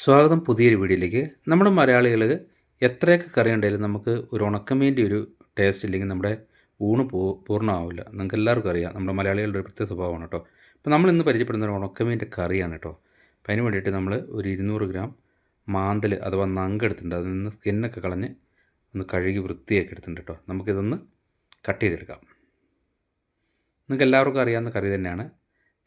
സ്വാഗതം പുതിയൊരു വീഡിയോയിലേക്ക്. നമ്മുടെ മലയാളികൾ എത്രയൊക്കെ കറി ഉണ്ടെങ്കിലും നമുക്ക് ഒരു ഉണക്കമീന്റെ ഒരു ടേസ്റ്റ് ഇല്ലെങ്കിൽ നമ്മുടെ ഊണ് പൂ പൂർണമാവില്ല. നിങ്ങൾക്ക് എല്ലാവർക്കും അറിയാം. നമ്മുടെ മലയാളികളുടെ ഒരു പ്രത്യേക സ്വഭാവമാണ് കേട്ടോ. അപ്പോൾ നമ്മൾ ഇന്ന് പരിചയപ്പെടുന്ന ഒരു ഉണക്കമീന്റെ കറിയാണ് കേട്ടോ. അപ്പോൾ അതിന് വേണ്ടിയിട്ട് നമ്മൾ ഒരു ഇരുന്നൂറ് ഗ്രാം മാന്തൽ അഥവാ നങ്കെടുത്തിട്ടുണ്ട് അതിൽ നിന്ന് സ്കിന്നൊക്കെ കളഞ്ഞ് ഒന്ന് കഴുകി വൃത്തിയാക്കി എടുത്തിട്ടുണ്ട് കേട്ടോ. നമുക്കിതൊന്ന് കട്ട് ചെയ്തെടുക്കാം. നിങ്ങൾക്ക് എല്ലാവർക്കും അറിയാവുന്ന കറി തന്നെയാണ്.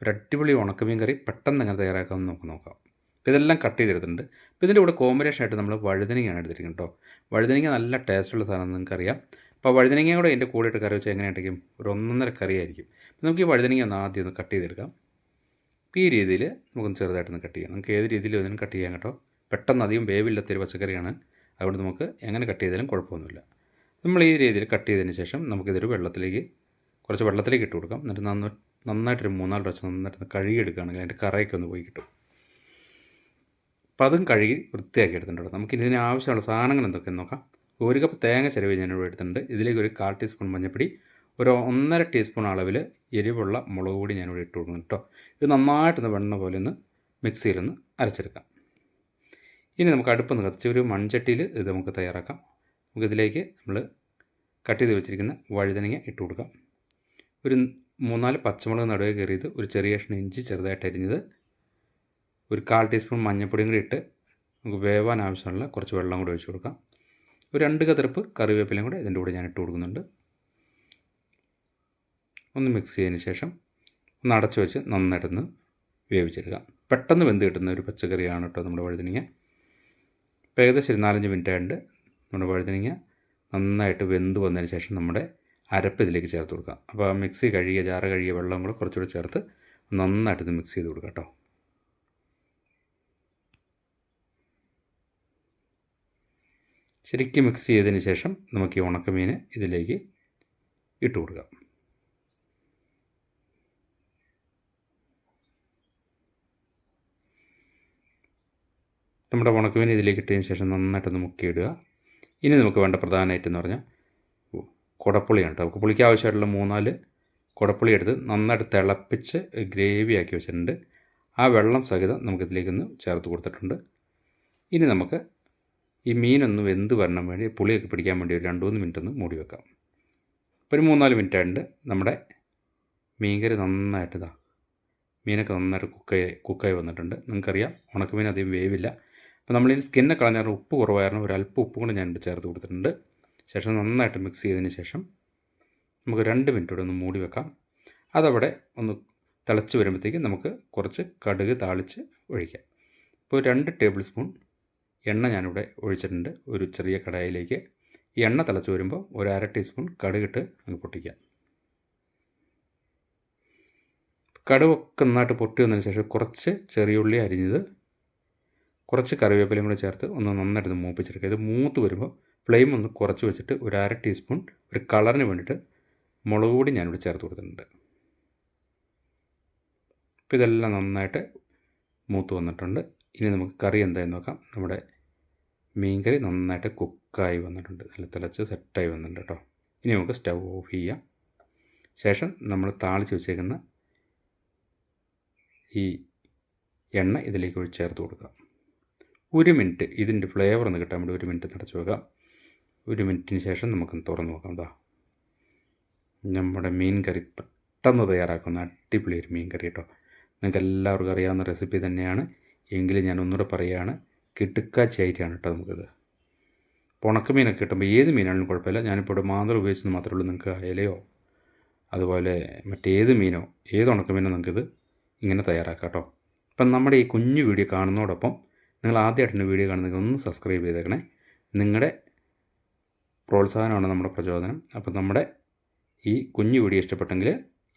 ഒരു അടിപൊളി ഉണക്കമീൻ കറി പെട്ടെന്ന് എങ്ങനെ തയ്യാറാക്കാമെന്ന് നമുക്ക് നോക്കാം. അപ്പോൾ ഇതെല്ലാം കട്ട് ചെയ്തെടുത്തിട്ടുണ്ട്. അപ്പോൾ ഇതിന്റെ കൂടെ കോമ്പിനേഷൻ ആയിട്ട് നമ്മൾ വഴുതനങ്ങയാണ് എടുത്തിരിക്കുന്നത് കേട്ടോ. വഴുതനങ്ങ നല്ല ടേസ്റ്റുള്ള സാധനം നിങ്ങൾക്കറിയാം. അപ്പോൾ വഴുതനങ്ങ കൂടെ എന്റെ കൂടെ ഇട്ട് കറി വെച്ചാൽ എങ്ങനെയായിരിക്കും ഒരു ഒന്നൊന്നര കറിയായിരിക്കും അപ്പോൾ നമുക്ക് ഈ വഴുതനങ്ങ ഒന്ന് ആദ്യം ഒന്ന് കട്ട് ചെയ്തെടുക്കാം. ഈ രീതിയിൽ നമുക്കൊന്ന് ചെറുതായിട്ടൊന്ന് കട്ട് ചെയ്യാം. നമുക്ക് ഏത് രീതിയിൽ ഇതിനും കട്ട് ചെയ്യാം കേട്ടോ. പെട്ടെന്ന് അധികം വേവില്ലാത്തൊരു പച്ചക്കറിയാണ്. അതുകൊണ്ട് നമുക്ക് എങ്ങനെ കട്ട് ചെയ്താലും കുഴപ്പമൊന്നുമില്ല. നമ്മൾ ഈ രീതിയിൽ കട്ട് ചെയ്തതിന് ശേഷം നമുക്കിതൊരു വെള്ളത്തിലേക്ക് കുറച്ച് വെള്ളത്തിലേക്ക് ഇട്ട് കൊടുക്കാം. എന്നിട്ട് നന്ന നന്നായിട്ടൊരു മൂന്നാൽ പ്രാവശ്യം നന്നായിട്ട് കഴുകിയെടുക്കുകയാണെങ്കിൽ അതിന്റെ കറയൊക്കെ ഒന്ന് പോയി കിട്ടും. അപ്പോൾ അതും കഴുകി വൃത്തിയാക്കി എടുത്തിട്ടുണ്ട് നമുക്ക് ഇതിന് ആവശ്യമുള്ള സാധനങ്ങൾ എന്തൊക്കെയെന്ന് നോക്കാം. ഒരു കപ്പ് തേങ്ങ ചിലവ് ഞാനിവിടെ എടുത്തിട്ടുണ്ട്. ഇതിലേക്ക് ഒരു കാൽ ടീസ്പൂൺ മഞ്ഞൾപ്പൊടി ഒരു ഒന്നര ടീസ്പൂൺ അളവിൽ എരിവുള്ള മുളക് പൊടി ഞാനിവിടെ ഇട്ട് കൊടുക്കുന്നു കേട്ടോ. ഇത് നന്നായിട്ടൊന്ന് വെണ്ണ പോലെ ഒന്ന് മിക്സിയിലൊന്ന് അരച്ചെടുക്കാം. ഇനി നമുക്ക് അടുപ്പൊന്ന് കത്തിച്ച് ഒരു മൺചട്ടിയിൽ ഇത് നമുക്ക് തയ്യാറാക്കാം. നമുക്കിതിലേക്ക് നമ്മൾ കട്ട് ചെയ്ത് വെച്ചിരിക്കുന്ന വഴുതനങ്ങ ഇട്ട് കൊടുക്കാം. ഒരു മൂന്നാൽ പച്ചമുളക് നടുവേ കയറിയത് ഒരു ചെറിയ കഷ്ണം ഇഞ്ചി ചെറുതായിട്ട് അരിഞ്ഞത് ഒരു കാൽ ടീസ്പൂൺ മഞ്ഞൾപ്പൊടിയും കൂടി ഇട്ട് നമുക്ക് വേവാൻ ആവശ്യമുള്ള കുറച്ച് വെള്ളം കൂടി ഒഴിച്ചു കൊടുക്കാം. ഒരു രണ്ട് കതിർപ്പ് കറിവേപ്പിലയും കൂടെ ഇതിന്റെ കൂടെ ഞാൻ ഇട്ട് കൊടുക്കുന്നുണ്ട്. ഒന്ന് മിക്സ് ചെയ്തതിന് ശേഷം ഒന്ന് അടച്ച് വെച്ച് നന്നായിട്ടൊന്ന് വേവിച്ചെടുക്കാം പെട്ടെന്ന് വെന്ത് കിട്ടുന്ന ഒരു പച്ചക്കറിയാണ് കേട്ടോ നമ്മുടെ വഴുതനങ്ങ. ഇപ്പോൾ ഏകദേശം ഒരു നാലഞ്ച് മിനിറ്റ് ആയിട്ട് നമ്മുടെ വഴുതനങ്ങ നന്നായിട്ട് വെന്ത് വന്നതിന് ശേഷം നമ്മുടെ അരപ്പ് ഇതിലേക്ക് ചേർത്ത് കൊടുക്കാം. അപ്പോൾ മിക്സി കഴുകിയ ജാറ് കഴുകിയ വെള്ളം കൂടെ കുറച്ചുകൂടി ചേർത്ത് നന്നായിട്ട് ഇത് മിക്സ് ചെയ്ത് കൊടുക്കാം കേട്ടോ. ശരിക്കും മിക്സ് ചെയ്തതിന് ശേഷം നമുക്ക് ഈ ഉണക്കമീൻ ഇതിലേക്ക് ഇട്ട് കൊടുക്കാം. നമ്മുടെ ഉണക്കമീൻ ഇതിലേക്ക് ഇട്ടതിന് ശേഷം നന്നായിട്ടൊന്ന് മുക്കിയിടുക. ഇനി നമുക്ക് വേണ്ട പ്രധാനമായിട്ടെന്ന് പറഞ്ഞാൽ കുടപ്പുളിയാണ് കേട്ടോ. പുളിക്ക് ആവശ്യമായിട്ടുള്ള മൂന്നാൽ കുടപ്പുളി എടുത്ത് നന്നായിട്ട് തിളപ്പിച്ച് ഗ്രേവി ആക്കി വെച്ചിട്ടുണ്ട്. ആ വെള്ളം സഹിതം നമുക്കിതിലേക്കൊന്ന് ചേർത്ത് കൊടുത്തിട്ടുണ്ട്. ഇനി നമുക്ക് ഈ മീനൊന്ന് വെന്ത് വരണം വേണ്ടി പുളിയൊക്കെ പിടിക്കാൻ വേണ്ടി ഒരു രണ്ട് മൂന്ന് മിനിറ്റ് ഒന്ന് മൂടി വെക്കാം. ഇപ്പോൾ ഒരു മൂന്നാൽ മിനിറ്റ് ആയിട്ട് നമ്മുടെ മീൻകറി നന്നായിട്ട് ഇതാ മീനൊക്കെ നന്നായിട്ട് കുക്കായി കുക്കായി വന്നിട്ടുണ്ട്. നിങ്ങൾക്കറിയാം ഉണക്കമീൻ അധികം വേവില്ല. അപ്പോൾ നമ്മൾ ഈ സ്കിന്നെ കളഞ്ഞാൽ ഉപ്പ് കുറവായിരുന്നു. അല്പം ഉപ്പ് കൂടെ ഞാൻ ചേർത്ത് കൊടുത്തിട്ടുണ്ട്. ശേഷം നന്നായിട്ട് മിക്സ് ചെയ്തതിന് ശേഷം നമുക്ക് രണ്ട് മിനിറ്റ് കൂടെ ഒന്ന് മൂടി വെക്കാം. അതവിടെ ഒന്ന് തിളച്ച് വരുമ്പോഴത്തേക്ക് നമുക്ക് കുറച്ച് കടുക് താളിച്ച് ഒഴിക്കാം. ഇപ്പോൾ രണ്ട് ടേബിൾ സ്പൂൺ എണ്ണ ഞാനിവിടെ ഒഴിച്ചിട്ടുണ്ട്. ഒരു ചെറിയ കടായിലേക്ക്. ഈ എണ്ണ തിളച്ച് വരുമ്പോൾ ഒരു അര ടീസ്പൂൺ കടുകിട്ട് അങ്ങ് പൊട്ടിക്കാം. കടുവൊക്കെ നന്നായിട്ട് പൊട്ടി വന്നതിന് ശേഷം കുറച്ച് ചെറിയ ഉള്ളി അരിഞ്ഞത് കുറച്ച് കറിവേപ്പിലയും കൂടെ ചേർത്ത് ഒന്ന് നന്നായിട്ട് മൂപ്പിച്ചെടുക്കുക. ഇത് മൂത്ത് വരുമ്പോൾ ഫ്ലെയിം ഒന്ന് കുറച്ച് വെച്ചിട്ട് ഒരു അര ടീസ്പൂൺ ഒരു കളറിന് വേണ്ടിയിട്ട് മുളക് പൊടി ഞാനിവിടെ ചേർത്ത് കൊടുത്തിട്ടുണ്ട്. അപ്പോൾ ഇതെല്ലാം നന്നായിട്ട് മൂത്ത് വന്നിട്ടുണ്ട്. ഇനി നമുക്ക് കറി എന്തായെന്ന് നോക്കാം. നമ്മുടെ മീൻകറി നന്നായിട്ട് കുക്കായി വന്നിട്ടുണ്ട്. നല്ല തിളച്ച് സെറ്റായി വന്നിട്ടുണ്ട് കേട്ടോ. ഇനി നമുക്ക് സ്റ്റവ് ഓഫ് ചെയ്യാം. ശേഷം നമ്മൾ താളിച്ച് വെച്ചേക്കുന്ന ഈ എണ്ണ ഇതിലേക്ക് ഒഴിച്ച് ചേർത്ത് കൊടുക്കുക ഒരു മിനിറ്റ് ഇതിന്റെ ഫ്ലേവർ ഒന്ന് കിട്ടാൻ വേണ്ടി ഒരു മിനിറ്റ് നിറച്ച് വെക്കാം. ഒരു മിനിറ്റിന് ശേഷം നമുക്ക് തുറന്ന് നോക്കാം എന്താ നമ്മുടെ മീൻ കറി പെട്ടെന്ന് തയ്യാറാക്കുന്ന അടിപൊളി ഒരു മീൻ കറി കേട്ടോ. നിങ്ങൾക്ക് എല്ലാവർക്കും അറിയാവുന്ന റെസിപ്പി തന്നെയാണ്. എങ്കിലും ഞാൻ ഒന്നുകൂടെ പറയുകയാണ്. കിട്ടുക്കാച്ചായിട്ടാണ് കേട്ടോ നമുക്കിത്. ഉണക്കമീനൊക്കെ കിട്ടുമ്പോൾ ഏത് മീനാണെങ്കിലും കുഴപ്പമില്ല. ഞാനിപ്പോൾ ഇവിടെ മാന്തൽ ഉപയോഗിച്ചെന്ന് മാത്രമേ ഉള്ളൂ നിങ്ങൾക്ക് അയലയോ അതുപോലെ മറ്റേത് മീനോ ഏത് ഉണക്കമീനോ നിങ്ങൾക്കിത് ഇങ്ങനെ തയ്യാറാക്കാം കേട്ടോ. അപ്പം നമ്മുടെ ഈ കുഞ്ഞു വീഡിയോ കാണുന്നതോടൊപ്പം നിങ്ങൾ ആദ്യമായിട്ടാണ് വീഡിയോ കാണുന്നെങ്കിൽ ഒന്ന് സബ്സ്ക്രൈബ് ചെയ്തേക്കണേ. നിങ്ങളുടെ പ്രോത്സാഹനമാണ് നമ്മുടെ പ്രചോദനം. അപ്പം നമ്മുടെ ഈ കുഞ്ഞു വീഡിയോ ഇഷ്ടപ്പെട്ടെങ്കിൽ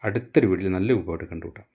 അടുത്തൊരു വീഡിയോയിൽ നല്ല ഉപയോഗമായിട്ട് കണ്ടുകൂട്ടാം